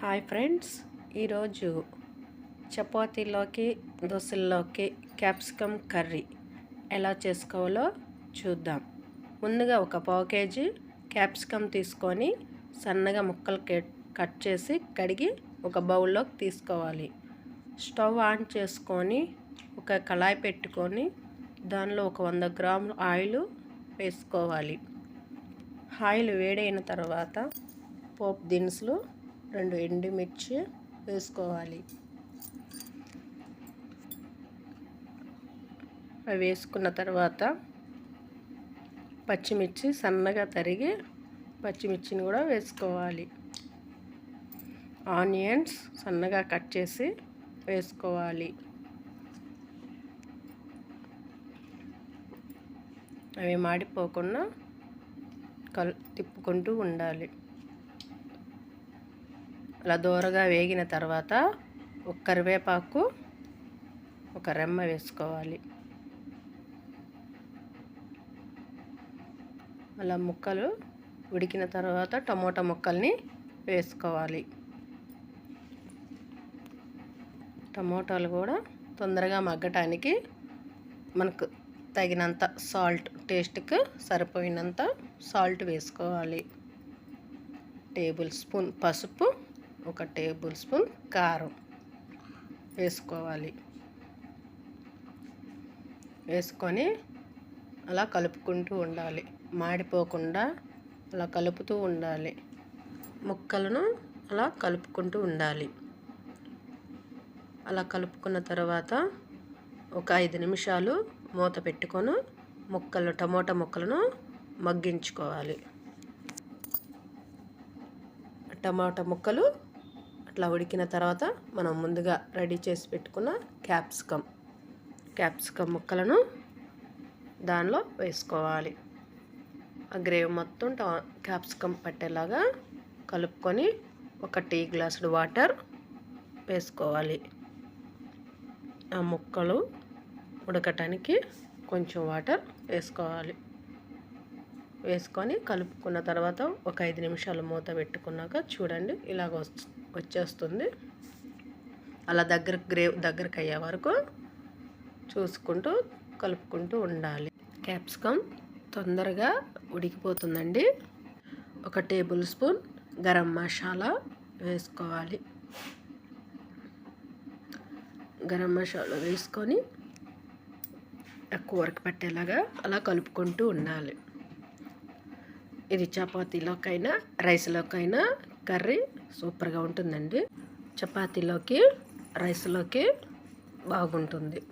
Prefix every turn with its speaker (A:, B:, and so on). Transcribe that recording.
A: Hi friends ఈరోజు చపాతీలోకి దోశల్లోకి capsicum curry ఎలా చేసుకోవాలో చూద్దాం. ముందుగా ఒక పావు కేజీ క్యాప్సికమ్ తీసుకొని సన్నగా ముక్కలు కట్ చేసి కడిగి ఒక బౌల్లోకి తీసుకోవాలి. స్టవ్ ఆన్ చేసుకొని ఒక కళాయి పెట్టుకొని దానిలో ఒక వంద గ్రాములు ఆయిల్ వేసుకోవాలి. ఆయిల్ వేడైన తర్వాత పోపు దినుసులు రెండు ఎండుమిర్చి వేసుకోవాలి. అవి వేసుకున్న తర్వాత పచ్చిమిర్చి సన్నగా తరిగి పచ్చిమిర్చిని కూడా వేసుకోవాలి. ఆనియన్స్ సన్నగా కట్ చేసి వేసుకోవాలి. అవి మాడిపోకుండా కల్ తిప్పుకుంటూ ఉండాలి. అలా దూరగా వేగిన తర్వాత ఒక కరివేపాకు ఒక రెమ్మ వేసుకోవాలి. అలా ముక్కలు ఉడికిన తర్వాత టమోటా ముక్కల్ని వేసుకోవాలి. టమోటాలు కూడా తొందరగా మగ్గటానికి మనకు తగినంత సాల్ట్ టేస్ట్కి సరిపోయినంత సాల్ట్ వేసుకోవాలి. టేబుల్ స్పూన్ పసుపు ఒక టేబుల్ స్పూన్ కారం వేసుకోవాలి. వేసుకొని అలా కలుపుకుంటూ ఉండాలి. మాడిపోకుండా అలా కలుపుతూ ఉండాలి. ముక్కలను అలా కలుపుకుంటూ ఉండాలి. అలా కలుపుకున్న తర్వాత ఒక ఐదు నిమిషాలు మూత పెట్టుకొని ముక్కలు టమోటా ముక్కలను మగ్గించుకోవాలి. టమాటా ముక్కలు అట్లా ఉడికిన తర్వాత మనం ముందుగా రెడీ చేసి పెట్టుకున్న క్యాప్సికమ్. క్యాప్సికమ్ ముక్కలను దానిలో వేసుకోవాలి. ఆ గ్రేవీ మొత్తం క్యాప్సికమ్ పట్టేలాగా కలుపుకొని ఒక టీ గ్లాసుడు వాటర్ వేసుకోవాలి. ఆ ముక్కలు ఉడకటానికి కొంచెం వాటర్ వేసుకోవాలి. వేసుకొని కలుపుకున్న తర్వాత ఒక ఐదు నిమిషాలు మూత పెట్టుకున్నాక చూడండి ఇలాగ వస్తుంది వచ్చేస్తుంది. అలా దగ్గర గ్రేవ్ దగ్గరకు అయ్యే వరకు చూసుకుంటూ కలుపుకుంటూ ఉండాలి. క్యాప్సికమ్ తొందరగా ఉడికిపోతుందండి. ఒక టేబుల్ స్పూన్ గరం మసాలా వేసుకోవాలి. గరం మసాలా వేసుకొని కూరకు పట్టేలాగా అలా కలుపుకుంటూ ఉండాలి. ఇది చపాతీలోకైనా రైస్లోకైనా కర్రీ సూపర్గా ఉంటుందండి. చపాతీలోకి రైస్లోకి బాగుంటుంది.